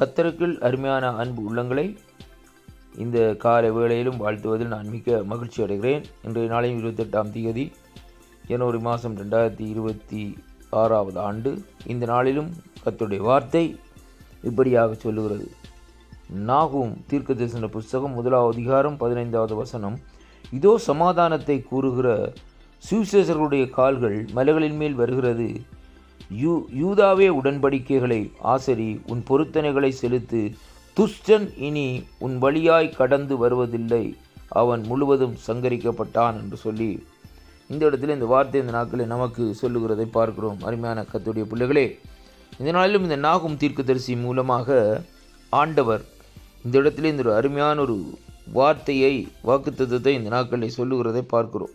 கத்தருக்குள் அருமையான அன்பு உள்ளங்களை இந்த கால வேளையிலும் வாழ்த்துவதில் நான் மிக்க மகிழ்ச்சி அடைகிறேன். இன்றைய நாளையும் இருபத்தெட்டாம் தேதி ஜனவரி மாதம் ரெண்டாயிரத்தி இருபத்தி ஆறாவது ஆண்டு. இந்த நாளிலும் கத்தருடைய வார்த்தை இப்படியாக சொல்லுகிறது. நாகும் தீர்க்க தரிசன புஸ்தகம் முதலாவது அதிகாரம் பதினைந்தாவது வசனம். இதோ சமாதானத்தை கூறுகிற சுவிசேஷர்களுடைய கால்கள் மலைகளின் மேல் வருகிறது. யூ யூதாவே உடன்படிக்கைகளை ஆசரி உன் பொருத்தனைகளை செலுத்து. துஷ்டன் இனி உன் வழியாய் கடந்து வருவதில்லை. அவன் முழுவதும் சங்கரிக்கப்பட்டான் என்று சொல்லி இந்த இடத்துல இந்த வார்த்தை இந்த நாட்களில் நமக்கு சொல்லுகிறதை பார்க்கிறோம். அருமையான கத்துடைய பிள்ளைகளே இந்த நாளிலும் இந்த நாகும் தீர்க்கதரிசி மூலமாக ஆண்டவர் இந்த இடத்துல இந்த ஒரு அருமையான ஒரு வார்த்தையை வாக்குத்தத்தை இந்த நாட்களில் சொல்லுகிறதை பார்க்கிறோம்.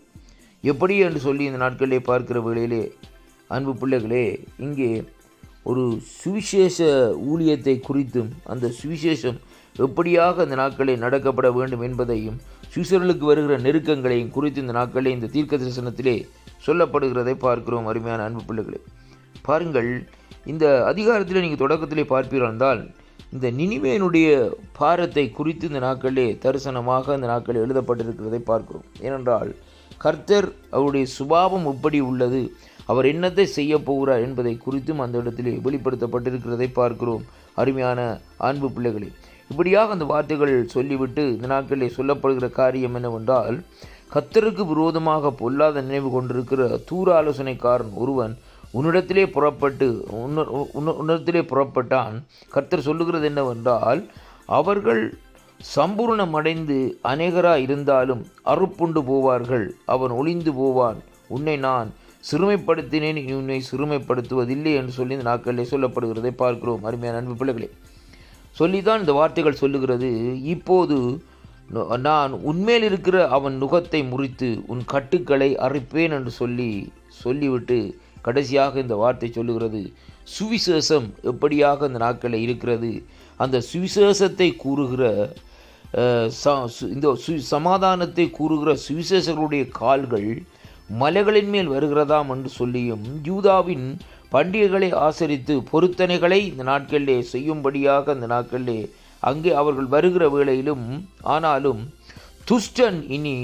எப்படி என்று சொல்லி இந்த நாட்களிலே பார்க்கிற வேளையிலே அன்பு பிள்ளைகளே இங்கே ஒரு சுவிசேஷ ஊழியத்தை குறித்தும் அந்த சுவிசேஷம் எப்படியாக இந்த நாட்களில் நடக்கப்பட வேண்டும் என்பதையும் சுவிசர்களுக்கு வருகிற நெருக்கங்களையும் குறித்து இந்த நாட்களில் இந்த தீர்க்க தரிசனத்திலே சொல்லப்படுகிறதை பார்க்கிறோம் அருமையான அன்பு பிள்ளைகளே. பாருங்கள் இந்த அதிகாரத்தில் நீங்கள் தொடக்கத்திலே பார்ப்பீர்கள் என்றால் இந்த நினிவேனுடைய பாரத்தை குறித்து இந்த நாட்களிலே தரிசனமாக இந்த நாட்களில் எழுதப்பட்டிருக்கிறதை பார்க்கிறோம். ஏனென்றால் கர்த்தர் அவருடைய சுபாவம் எப்படி உள்ளது அவர் என்னத்தை செய்ய போகிறார் என்பதை குறித்தும் அந்த இடத்திலே வெளிப்படுத்தப்பட்டிருக்கிறதை பார்க்கிறோம். அருமையான அன்பு பிள்ளைகளே இப்படியாக அந்த வார்த்தைகள் சொல்லிவிட்டு இந்த நாட்களிலே சொல்லப்படுகிற காரியம் என்னவென்றால் கத்தருக்கு விரோதமாக பொல்லாத நினைவு கொண்டிருக்கிற தூர ஆலோசனைக்காரன் ஒருவன் உன்னிடத்திலே புறப்பட்டு உன்ன- உன்ன- உன்னிடத்திலே புறப்பட்டான். கர்த்தர் சொல்லுகிறது என்னவென்றால் அவர்கள் சம்பூர்ணமடைந்து அநேகராக இருந்தாலும் அறுப்புண்டு போவார்கள். அவன் ஒளிந்து போவான். உன்னை நான் சிறுமைப்படுத்தினேன் உன்னை சிறுமைப்படுத்துவதில்லை என்று சொல்லி இந்த நாட்களிலே சொல்லப்படுகிறதை பார்க்கிறோம். அருமையான அன்பு பிள்ளைகளே சொல்லிதான் இந்த வார்த்தைகள் சொல்லுகிறது. இப்போது நான் உண்மையில் இருக்கிற அவன் நுகத்தை முறித்து உன் கட்டுக்களை அறுப்பேன் என்று சொல்லி சொல்லிவிட்டு கடைசியாக இந்த வார்த்தை சொல்லுகிறது. சுவிசேஷம் எப்படியாக இந்த நாட்களில் இருக்கிறது? அந்த சுவிசேஷத்தை கூறுகிற ச- சு- இந்த சு சமாதானத்தை கூறுகிற சுவிசேஷர்களுடைய கால்கள் மலைகளின் மேல் வருகிறதாம் என்று சொல்லியும் யூதாவின் பண்டிகைகளை ஆசரித்து பொருத்தனைகளை இந்த நாட்களிலே செய்யும்படியாக இந்த நாட்களிலே அங்கே அவர்கள் வருகிற வேளையிலும் ஆனாலும் துஷ்டன் இனி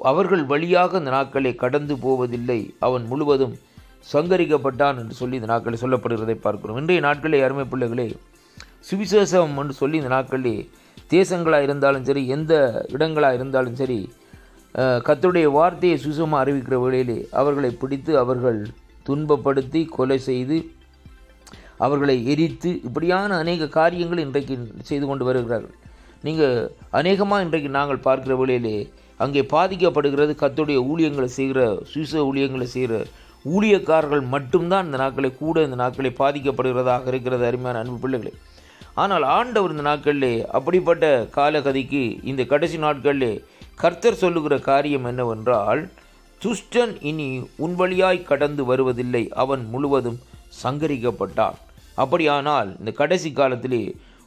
அவர்கள் வழியாக இந்த நாட்களை கடந்து போவதில்லை. அவன் முழுவதும் சங்கரிக்கப்பட்டான் என்று சொல்லி இந்த நாட்களில் சொல்லப்படுகிறதை பார்க்கிறோம். இன்றைய நாட்களே அருமை பிள்ளைகளே சுவிசேஷம் என்று சொல்லி இந்த நாட்களில் தேசங்களாக இருந்தாலும் சரி எந்த இடங்களாக இருந்தாலும் சரி கத்துடைய வார்த்தையை சுசமாக அறிவிக்கிற வேளையிலே அவர்களை பிடித்து அவர்கள் துன்பப்படுத்தி கொலை செய்து அவர்களை எரித்து இப்படியான அநேக காரியங்கள் இன்றைக்கு செய்து கொண்டு வருகிறார்கள். நீங்கள் அநேகமாக இன்றைக்கு நாங்கள் பார்க்கிற வேளையிலே அங்கே பாதிக்கப்படுகிறது கத்துடைய ஊழியங்களை செய்கிற சுயச ஊழியங்களை செய்கிற ஊழியக்காரர்கள் மட்டும்தான் இந்த நாட்களை கூட இந்த நாட்களை பாதிக்கப்படுகிறதாக இருக்கிறது அருமையான அன்பு பிள்ளைகளே. ஆனால் ஆண்டவர் இந்த நாட்களிலே அப்படிப்பட்ட காலகதிக்கு இந்த கடைசி நாட்களிலே கர்த்தர் சொல்லுகிற காரியம் என்னவென்றால் துஷ்டன் இனி உன் வழியாய் கடந்து வருவதில்லை அவன் முழுவதும் சங்கரிக்கப்பட்டான். அப்படியானால் இந்த கடைசி காலத்திலே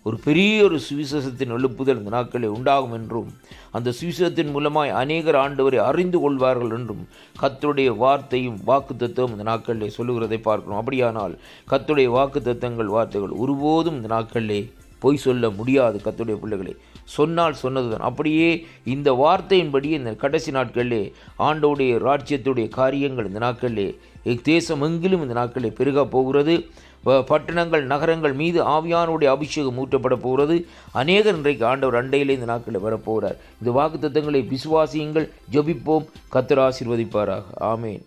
ஒரு பெரிய ஒரு சுவிசேஷத்தின் எழுப்புதல் இந்த நாட்களில் உண்டாகும் என்றும் அந்த சுவிசேஷத்தின் மூலமாய் அநேகர் ஆண்டவரை அறிந்து கொள்வார்கள் என்றும் கத்துடைய வார்த்தையும் வாக்குத்தத்தமும் இந்த நாட்களிலே சொல்லுகிறதை பார்க்கிறோம். அப்படியானால் கர்த்தருடைய வாக்குத்தத்தங்கள் வார்த்தைகள் ஒருபோதும் இந்த நாட்களிலே பொய் சொல்ல முடியாது கத்துடைய பிள்ளைகளே. சொன்னால் சொன்னதுதான். அப்படியே இந்த வார்த்தையின்படி இந்த கடைசி நாட்களிலே ஆண்டவுடைய ராஜ்யத்துடைய காரியங்கள் இந்த நாட்களிலே தேசம் எங்கிலும் இந்த நாட்களிலே பெருக போகிறது. பட்டணங்கள் நகரங்கள் மீது ஆவியானுடைய அபிஷேகம் ஊற்றப்பட போகிறது. அநேகர் இன்றைக்கு ஆண்டவர் அண்டையிலே இந்த நாட்களில் வரப்போகிறார். இந்த வாக்கு தத்துவங்களை விசுவாசியுங்கள் ஜபிப்போம். கத்தர் ஆசிர்வதிப்பாராக. ஆமேன்.